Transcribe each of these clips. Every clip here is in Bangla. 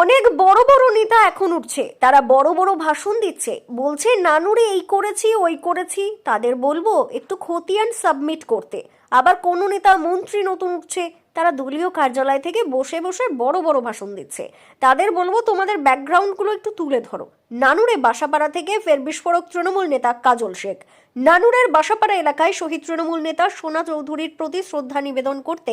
অনেক বড় বড় নেতা এখন উঠছে। তারা বড় বড় ভাষণ দিচ্ছে। বলছে, নানুরে এই করেছি, ওই করেছি। তাদের বলব, একটু খতিয়ান সাবমিট করতে। আবার কোনো নেতা মন্ত্রী নতুন উঠছে। তারা দলীয় কার্যালয় থেকে বসে বসে বড় বড় ভাষণ দিচ্ছে। তাদের বলব, তোমাদের ব্যাকগ্রাউন্ডগুলো একটু তুলে ধরো। নানুরে বাসাপাড়া থেকে ফের বিস্ফোরক তৃণমূল নেতা কাজল শেখ। নানুরের বাসাপাড়া এলাকায় শহীদ তৃণমূল নেতা সোনা চৌধুরীর প্রতি শ্রদ্ধা নিবেদন করতে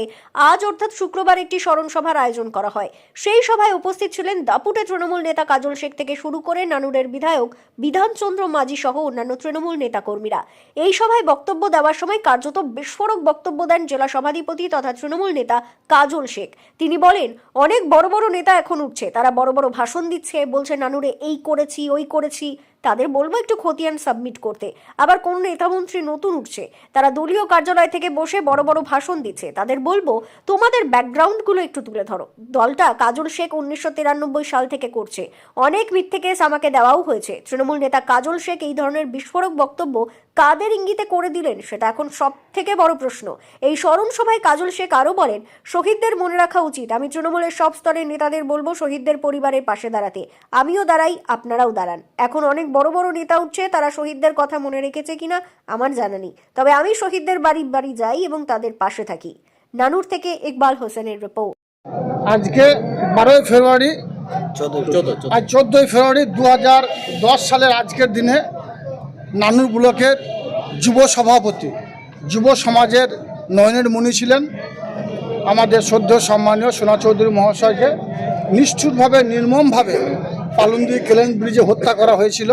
আজ অর্থাৎ শুক্রবার একটি স্মরণ সভার আয়োজন করা হয়। সেই সভায় উপস্থিত ছিলেন দাপুটে তৃণমূল নেতা কাজল শেখ থেকে শুরু করে নানুরের বিধায়ক বিধানচন্দ্র মাঝি সহ অন্যান্য তৃণমূল নেতাকর্মীরা। এই সভায় বক্তব্য দেওয়ার সময় কার্যত বিস্ফোরক বক্তব্য দেন জেলা সভাধিপতি তথা তৃণমূল নেতা কাজল শেখ। তিনি বলেন, অনেক বড় বড় নেতা এখন উঠছে। তারা বড় বড় ভাষণ দিচ্ছে, বলছে, নানুরে, এই করেছি, ওই করেছি তাদের বলব একটু খতিয়ান সাবমিট করতে। আবার কোন নেতামন্ত্রী নতুন উঠছে, তারা দলীয় কার্যালয় থেকে বসে বড় বড় ভাষণ দিচ্ছে, তাদের বলব তোমাদের ব্যাকগ্রাউন্ডগুলো একটু তুলে ধরো। দলটা কাজল শেখ উনিশশো তিরানব্বই সাল থেকে করছে। অনেক মিথ্যে কেস আমাকে দেওয়াও হয়েছে। তৃণমূল নেতা কাজল শেখ এই ধরনের বিস্ফোরক বক্তব্য কাদের ইঙ্গিতে করে দিলেন সেটা এখন সব থেকে বড় প্রশ্ন। এই স্মরণ সভায় কাজল শেখ আরও বলেন শহীদদের মনে রাখা উচিত। আমি তৃণমূলের সব স্তরের নেতাদের বলব শহীদদের পরিবারের পাশে দাঁড়াতে। আমিও দাঁড়াই আপনারাও দাঁড়ান। এখন অনেক বড় বড় নেতা উঠছে তারা শহীদদের কথা মনে রেখেছে কিনা আমার জানা নেই। তবে আমি শহীদদের বাড়ি বাড়ি যাই এবং তাদের পাশে থাকি। নানুর থেকে ইকবাল হোসেনের রিপোর্ট আজকে বারোই ফেব্রুয়ারি আজ চোদ্দোই ফেব্রুয়ারি দু দশ সালের আজকের দিনে নানুর ব্লকের যুব সভাপতি। যুব সমাজের নয়নের মুনি ছিলেন। আমাদের সদ্য সম্মানীয় সোনা চৌধুরী মহাশয়কে নিষ্ঠুরভাবে নির্মমভাবে পালন্দি কেলেন ব্রিজে হত্যা করা হয়েছিল।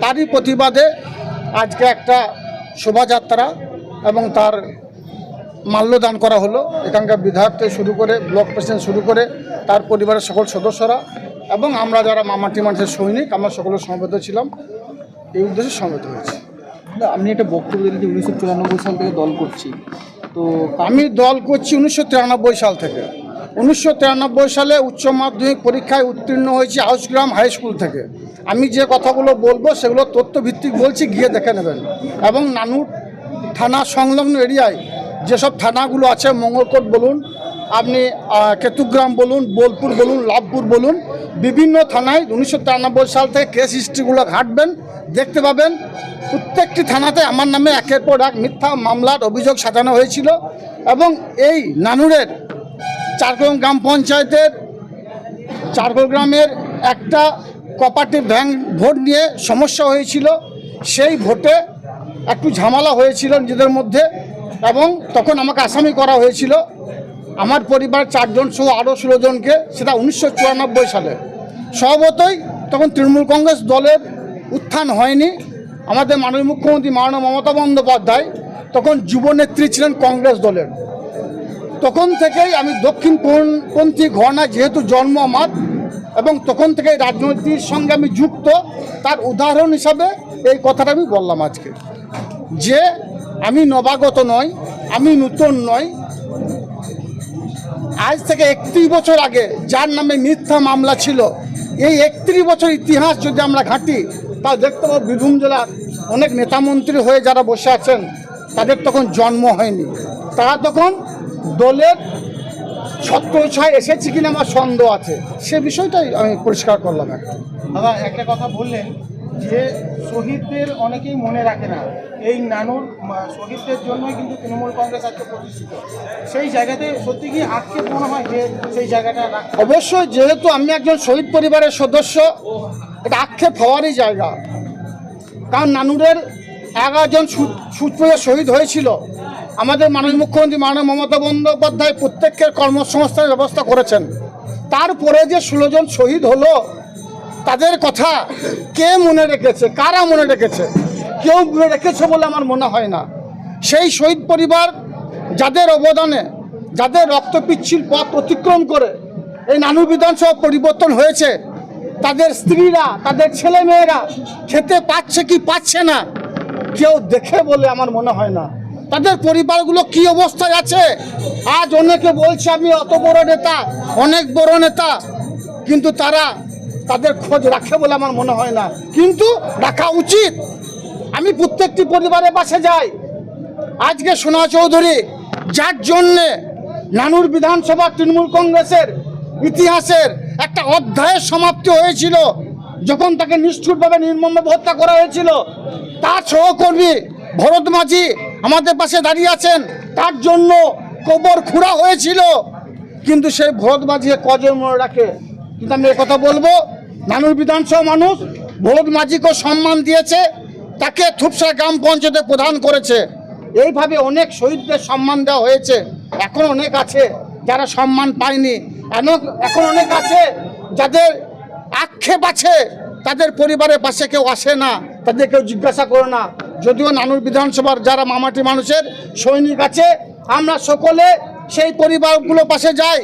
তারই প্রতিবাদে আজকে একটা শোভাযাত্রা এবং তার মাল্যদান করা হলো। এখানকার বিধায়ক থেকে শুরু করে, ব্লক প্রেসিডেন্ট শুরু করে, তার পরিবারের সকল সদস্যরা এবং আমরা যারা মামাটি মানুষের সৈনিক, আমরা সকলে সমবেত ছিলাম। এই উদ্দেশ্যে সমবেত হয়েছি। না, আপনি একটা বক্তব্য দিলেন যে উনিশশো চুরানব্বই সাল থেকে দল করছি। তো আমি দল করছি উনিশশো তিরানব্বই সাল থেকে। উনিশশো তিরানব্বই সালে উচ্চ মাধ্যমিক পরীক্ষায় উত্তীর্ণ হয়েছি হাউসগ্রাম হাই স্কুল থেকে। আমি যে কথাগুলো বলব সেগুলো তথ্যভিত্তিক বলছি গিয়ে দেখে নেবেন। এবং নানুর থানা সংলগ্ন এরিয়ায় যেসব থানাগুলো আছে মঙ্গলকোট বলুন আপনি কেতুগ্রাম বলুন, বোলপুর বলুন, লাভপুর বলুন, বিভিন্ন থানায় উনিশশো তিরানব্বই সাল থেকে কেস হিস্ট্রিগুলো ঘাঁটবেন, দেখতে পাবেন। প্রত্যেকটি থানাতে আমার নামে একের পর এক মিথ্যা মামলার অভিযোগ সাজানো হয়েছিল এবং এই নানুরের চারকোল গ্রাম পঞ্চায়েতের গ্রামের একটা কপারেটিভ ব্যাংক ভোট নিয়ে সমস্যা হয়েছিল। সেই ভোটে একটু ঝামেলা হয়েছিল নিজেদের মধ্যে এবং তখন আমাকে আসামি করা হয়েছিল। আমার পরিবার চারজন সহ আরও ষোলো জনকে, সেটা উনিশশো চুরানব্বই সালে। স্বভাবতই তখন তৃণমূল কংগ্রেস দলের উত্থান হয়নি। আমাদের মাননীয় মুখ্যমন্ত্রী মাননীয় মমতা বন্দ্যোপাধ্যায় তখন যুবনেত্রী ছিলেন কংগ্রেস দলের। তখন থেকেই আমি দক্ষিণ দক্ষিণপন্থী ঘটনা যেহেতু জন্ম আমার, এবং তখন থেকে রাজনীতির সঙ্গে আমি যুক্ত, তার উদাহরণ হিসাবে এই কথাটা আমি বললাম আজকে। যে আমি নবাগত নয়, আমি নূতন নয় আজ থেকে একত্রিশ বছর আগে যার নামে মিথ্যা মামলা ছিল, এই একত্রিশ বছর ইতিহাস যদি আমরা ঘাঁটি তা দেখতে পাবো বীরভূম জেলার অনেক নেতামন্ত্রী হয়ে যারা বসে আছেন, তাদের তখন জন্ম হয়নি। তারা তখন দলের ছত্রছায় এসেছে কিনা আমার সন্দেহ আছে। সে বিষয়টাই আমি পরিষ্কার করলাম একটা দাদা, একটা কথা বললেন যে শহীদদের অনেকেই মনে রাখে না, এই নানুর শহীদদের জন্যই কিন্তু তৃণমূল কংগ্রেস আজকে প্রতিষ্ঠিত। সেই জায়গাতে সত্যি কি আক্ষেপ মনে হয় যে সেই জায়গাটা অবশ্যই, যেহেতু আমি একজন শহীদ পরিবারের সদস্য, এটা আক্ষেপ হওয়ারই জায়গা। কারণ নানুরের এগারোজন সুপ্রিয় শহীদ হয়েছিল। আমাদের মাননীয় মুখ্যমন্ত্রী মাননীয় মমতা বন্দ্যোপাধ্যায় প্রত্যেকের কর্মসংস্থানের ব্যবস্থা করেছেন। তারপরে যে ষোলো জন শহীদ হলো তাদের কথা কে মনে রেখেছে? কারা মনে রেখেছে? কেউ মনে রেখেছে বলে আমার মনে হয় না। সেই শহীদ পরিবার যাদের অবদানে, যাদের রক্তপিচ্ছিল পথ অতিক্রম করে এই নানু বিধানসভা পরিবর্তন হয়েছে, তাদের স্ত্রীরা, তাদের ছেলে মেয়েরা খেতে পাচ্ছে কি পাচ্ছে না, কেউ দেখে বলে আমার মনে হয় না। তাদের পরিবারগুলো কি অবস্থায় আছে? আজ অনেকে বলছে, আমি অত বড় নেতা, অনেক বড় নেতা। কিন্তু তারা তাদের খোঁজ রাখে বলে আমার মনে হয় না। কিন্তু রাখা উচিত। আমি প্রত্যেকটি পরিবারের পাশে যাই। আজকে সোনা চৌধুরী, যার জন্যে নানুর বিধানসভা তৃণমূল কংগ্রেসের ইতিহাসের একটা অধ্যায়ের সমাপ্তি হয়েছিল, যখন তাকে নিষ্ঠুরভাবে নির্মমভাবে হত্যা করা হয়েছিল, তার সহকর্মী ভরত মাঝি আমাদের পাশে দাঁড়িয়ে আছেন। তার জন্য কবর খুঁড়া হয়েছিল। কিন্তু সেই ভরত মাঝিকে কজন মনে রাখে? কিন্তু আমি কথা বলব নানুর বিধানসভা মানুষ ভরত মাঝিকে সম্মান দিয়েছে, তাকে থুপসা গ্রাম পঞ্চায়েতে প্রদান করেছে। এইভাবে অনেক শহীদদের সম্মান দেওয়া হয়েছে। এখন অনেক আছে যারা সম্মান পায়নি। এখন অনেক আছে যাদের আক্ষেপ আছে, তাদের পরিবারের পাশে কেউ আসে না, তাদের কেউ জিজ্ঞাসা করে না। যদিও নানুর বিধানসভার যারা মামাটি মানুষের সৈনিক আছে, আমরা সকলে সেই পরিবারগুলো পাশে যাই।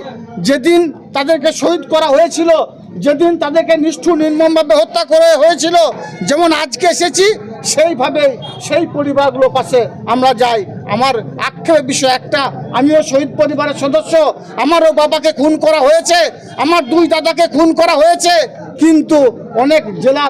যেদিন তাদেরকে শহীদ করা হয়েছিল যেদিন তাদেরকে নিষ্ঠুর, নির্মমভাবে হত্যা করে হয়েছিল, যেমন আজকে এসেছি সেইভাবে সেই পরিবারগুলোর পাশে আমরা যাই। আমার আক্ষেপের বিষয় একটা, আমিও শহীদ পরিবারের সদস্য, আমারও বাবাকে খুন করা হয়েছে, আমার দুই দাদাকে খুন করা হয়েছে, কিন্তু অনেক জেলা